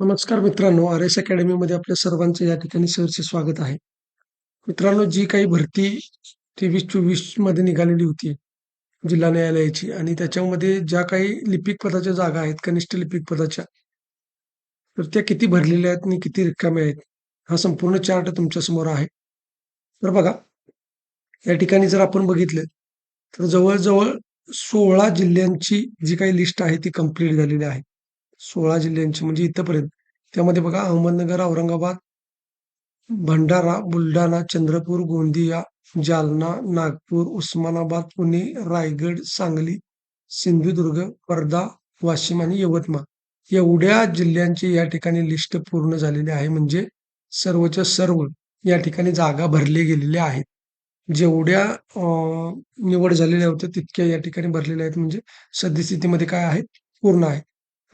नमस्कार मित्रांनो, R S अकॅडमीमध्ये आपल्या सर्वांचं या ठिकाणी सहर्ष स्वागत आहे. मित्रांनो, जी काही भरती तेवीस-चोवीसमध्ये निघालेली होती, जिल्हा न्यायालयाची आणि त्याच्यामध्ये ज्या काही लिपिक पदाच्या जागा आहेत, कनिष्ठ लिपिक पदाच्या, तर त्या किती भरलेल्या आहेत आणि किती रिकाम्या आहेत, हा संपूर्ण चार्ट तुमच्यासमोर आहे. तर बघा, या ठिकाणी जर आपण बघितलं, तर जवळजवळ सोळा जिल्ह्यांची जी काही लिस्ट आहे ती कंप्लीट झालेली आहे. 16 जिल्ह्यांची म्हणजे इथंपर्यंत त्यामध्ये बघा अहमदनगर, औरंगाबाद, भंडारा, बुलढाणा, चंद्रपूर, गोंदिया, जालना, नागपूर, उस्मानाबाद, पुणे, रायगड, सांगली, सिंधुदुर्ग, वर्धा, वाशिम आणि यवतमाळ एवढ्या जिल्ह्यांची या ठिकाणी लिस्ट पूर्ण झालेली आहे. म्हणजे सर्वच्या सर्व या ठिकाणी जागा भरले गेलेल्या आहेत. जेवढ्या निवड झालेल्या होत्या तितक्या या ठिकाणी भरलेल्या आहेत. म्हणजे सद्यस्थितीमध्ये काय आहेत पूर्ण आहे.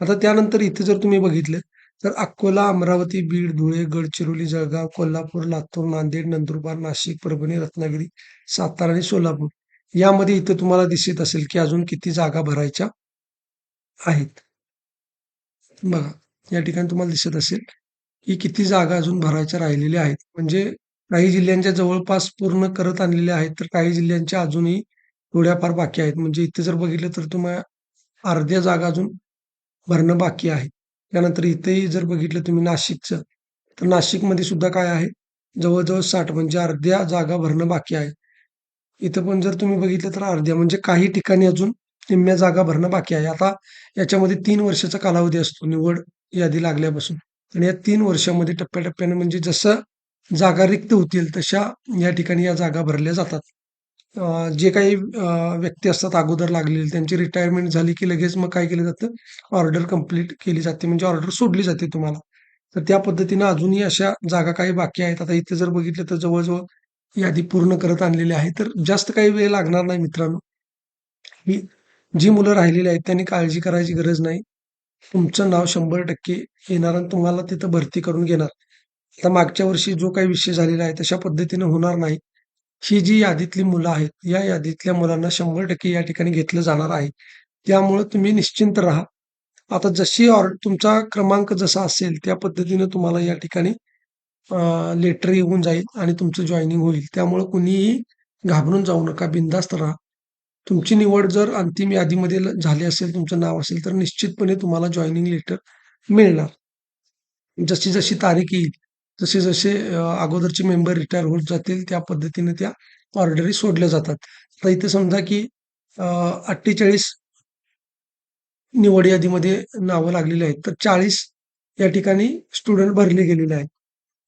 आता त्यानंतर इथे जर तुम्ही बघितलं तर अकोला, अमरावती, बीड, धुळे, गडचिरोली, जळगाव, कोल्हापूर, लातूर, नांदेड, नंदुरबार, नाशिक, परभणी, रत्नागिरी, सातारा आणि सोलापूर यामध्ये इथं तुम्हाला दिसत असेल की अजून किती जागा भरायच्या आहेत. बघा, या ठिकाणी तुम्हाला दिसत असेल की किती जागा अजून भरायच्या राहिलेल्या आहेत. म्हणजे काही जिल्ह्यांच्या जवळपास पूर्ण करत आणलेल्या आहेत, तर काही जिल्ह्यांच्या अजूनही थोड्याफार बाकी आहेत. म्हणजे इथे जर बघितलं तर तुम्हाला अर्ध्या जागा अजून भरणं बाकी आहे. त्यानंतर इथेही जर बघितलं तुम्ही नाशिकचं, तर नाशिकमध्ये सुद्धा काय आहे? जवळजवळ साठ म्हणजे अर्ध्या जागा भरणं बाकी आहे. इथं पण जर तुम्ही बघितलं तर अर्ध्या म्हणजे काही ठिकाणी अजून निम्म्या जागा भरणं बाकी आहे. आता याच्यामध्ये तीन वर्षाचा कालावधी असतो निवड यादी लागल्यापासून आणि या तीन वर्षामध्ये टप्प्याटप्प्याने म्हणजे जसं जागा रिक्त होतील तशा या ठिकाणी या जागा भरल्या जातात. जे काही व्यक्ती असतात अगोदर लागलेले त्यांची रिटायरमेंट झाली की लगेच मग काय केलं जातं? ऑर्डर कंप्लीट केली जाते म्हणजे ऑर्डर सोडली जाते तुम्हाला. तर त्या पद्धतीनं अजूनही अशा जागा काही बाकी आहेत. आता इथे जर बघितलं तर जवळजवळ यादी पूर्ण करत आणलेली आहे. तर जास्त काही वेळ लागणार नाही मित्रांनो. ही जी मुलं राहिलेली आहेत त्यांनी काळजी करायची गरज नाही. तुमचं नाव 100% येणार आणि तुम्हाला तिथं भरती करून घेणार. आता मागच्या वर्षी जो काही विषय झालेला आहे तशा पद्धतीनं होणार नाही. ही जी यादीतली मुलं आहेत, या यादीतल्या मुलांना 100% या ठिकाणी घेतलं जाणार आहे. त्यामुळं तुम्ही निश्चिंत राहा. आता जशी ऑर तुमचा क्रमांक जसा असेल त्या पद्धतीनं तुम्हाला या ठिकाणी लेटर येऊन जाईल आणि तुमचं जॉईनिंग होईल. त्यामुळं कुणीही घाबरून जाऊ नका, बिनधास्त राहा. तुमची निवड जर अंतिम यादीमध्ये झाली असेल, तुमचं नाव असेल, तर निश्चितपणे तुम्हाला जॉइनिंग लेटर मिळणार. जशी-जशी तारीख येईल, जसे-जसे अगोदरचे मेंबर रिटायर होत जातील, त्या पद्धतीने त्या ऑर्डरी सोडल्या जातात. आता इथे समजा की अठ्ठेचाळीस निवड यादीमध्ये नावं लागलेली आहेत, तर 40 या ठिकाणी स्टुडंट भरले गेलेले आहेत.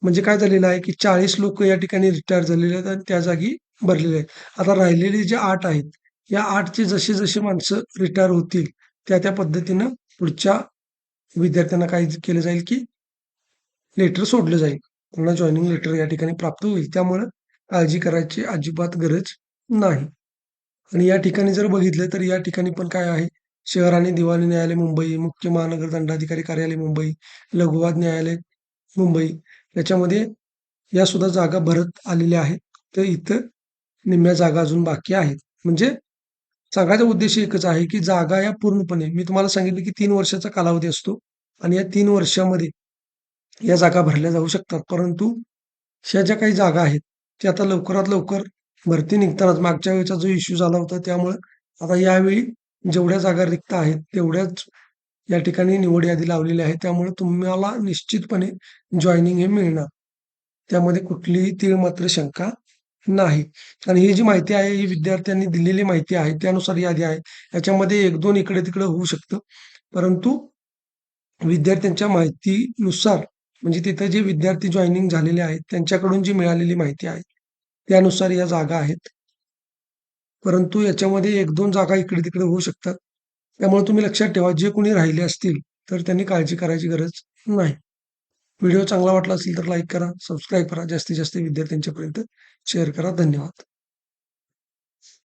म्हणजे काय झालेलं आहे की 40 लोक या ठिकाणी रिटायर झालेले आहेत आणि त्या जागी भरलेले आहेत. आता राहिलेले जे आठ आहेत, या आठचे जसे-जसे माणसं रिटायर होतील, त्या-त्या पद्धतीनं पुढच्या विद्यार्थ्यांना काय केलं जाईल की लेटर सोडलं जाईल. त्यांना जॉईनिंग लेटर या ठिकाणी प्राप्त होईल. त्यामुळं काळजी करायची अजिबात गरज नाही. आणि या ठिकाणी जर बघितलं तर या ठिकाणी पण काय आहे? शहर आणि दिवाणी न्यायालय मुंबई, मुख्य महानगर दंडाधिकारी कार्यालय मुंबई, लघुवाद न्यायालय मुंबई याच्यामध्ये या सुद्धा जागा भरत आलेल्या आहेत. तर इथं निम्म्या जागा अजून बाकी आहेत. म्हणजे सांगायचा उद्देश एकच आहे की जागा या पूर्णपणे मी तुम्हाला सांगितलं की तीन वर्षाचा कालावधी असतो आणि या तीन वर्षामध्ये या जागा भरल्या जाऊ शकतात. परंतु ह्या ज्या काही जागा आहेत, त्या आता लवकरात लवकर भरती निघतानाच मागच्या वेळेचा जो इश्यू झाला होता त्यामुळं आता यावेळी जेवढ्या जागा रिक्त आहेत तेवढ्याच या ठिकाणी निवड यादी लावलेली आहे. त्यामुळे तुम्हाला निश्चितपणे जॉईनिंग हे मिळणार. त्यामध्ये कुठलीही तीळ मात्र शंका नाही. आणि ही जी माहिती आहे ही विद्यार्थ्यांनी दिलेली माहिती आहे त्यानुसार यादी आहे. याच्यामध्ये 1-2 इकडे-तिकडे होऊ शकतं. परंतु विद्यार्थ्यांच्या माहितीनुसार म्हणजे तिथे जे विद्यार्थी जॉइनिंग झालेले आहेत त्यांच्याकडून जी मिळालेली माहिती आहे, त्यानुसार या जागा आहेत. परंतु याच्यामध्ये 1-2 जागा इकडे-तिकडे होऊ शकतात. त्यामुळे तुम्ही लक्षात ठेवा जे कोणी राहिले असतील, तर त्यांनी काळजी करायची गरज नाही. व्हिडिओ चांगला वाटला असेल तर लाईक करा, सबस्क्राईब करा, जास्तीत जास्त विद्यार्थ्यांच्यापर्यंत शेअर करा. धन्यवाद.